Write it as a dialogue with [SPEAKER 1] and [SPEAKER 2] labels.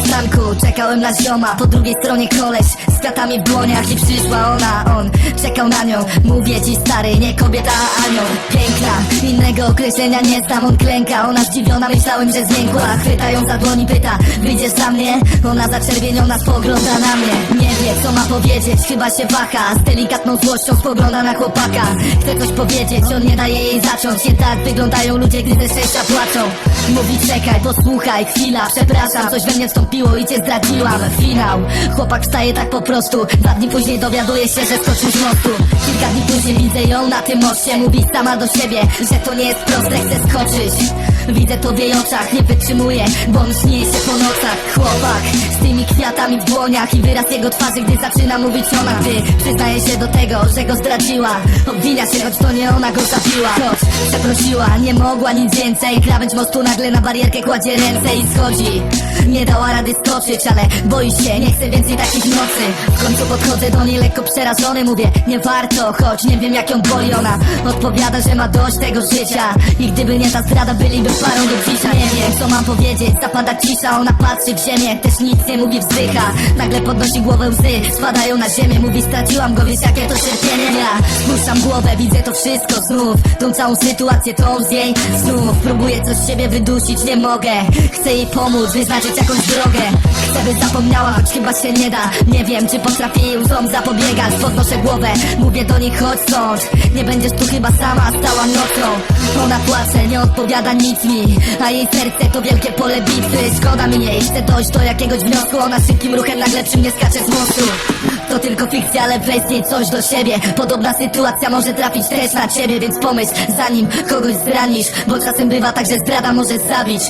[SPEAKER 1] przystanku czekałem na zioma. Po drugiej stronie koleś z kwiatami w dłoniach I przyszła ona, on czekał na nią. Mówię ci stary, nie kobieta, a anioł. Piękna, innego określenia nie znam. On klęka, ona zdziwiona, myślałem, że zmiękła Chwyta ją za dłoni, pyta, wyjdziesz za mnie? Ona zaczerwieniona spogląda na mnie. Nie wie co ma powiedzieć, chyba się waha Z delikatną złością spogląda na chłopaka. Chce coś powiedzieć, on nie daje jej zacząć. Nie tak wyglądają ludzie, gdy ze szczęścia płaczą. Mówi czekaj, posłuchaj, chwila. Przepraszam, coś we mnie wstąpiło i cię zdradziłam. Finał, chłopak wstaje tak po prostu. Dwa dni później dowiaduje się, że skoczył z mostu. Kilka dni później widzę ją na tym moście. Mówi sama do siebie, że to nie jest proste, chce skoczyć Widzę to w jej oczach, nie wytrzymuję Bo on śnieje się po nocach. Chłopak z tymi kwiatami w dłoniach I wyraz jego twarzy, gdy zaczyna mówić ona Gdy przyznaje się do tego, że go zdradziła Obwinia się, choć to nie ona go zabiła Choć przeprosiła, nie mogła nic więcej. Krawędź mostu nagle na barierkę kładzie ręce i schodzi. Nie dała rady skoczyć, ale boi się, nie chce więcej takich nocy. W końcu podchodzę do niej lekko przerażony. Mówię, nie warto, choć nie wiem jak ją boli ona. Odpowiada, że ma dość tego życia. I gdyby nie ta zdrada, byliby parą do dzisiaj Nie wiem, co mam powiedzieć, zapada cisza Ona patrzy w ziemię, też nic nie mówi, wzdycha. Nagle podnosi głowę łzy, spadają na ziemię. Mówi, straciłam go, wiesz jakie to cierpienie. Ja spuszczam głowę, widzę to wszystko znów. Tą całą sytuację, tą z jej snów. Próbuję coś z siebie wydusić, nie mogę. Chcę jej pomóc, wyznaczyć jakąś drogę. Chcę by zapomniała, choć chyba się nie da. Nie wiem, czy potrafię jej łzom zapobiegać. Podnoszę głowę, mówię do niej, chodź stąd. Nie będziesz tu chyba sama, stała nocą. Ona płacze, nie odpowiada nic mi A jej serce to wielkie pole bitwy. Szkoda mi jej, chcę dojść do jakiegoś wniosku. Ona szybkim ruchem nagle przy mnie skacze z mostu. To tylko fikcja, ale weź niej coś do siebie. Podobna sytuacja może trafić też na ciebie Więc pomyśl, zanim kogoś zranisz Bo czasem bywa tak, że zdrada może zabić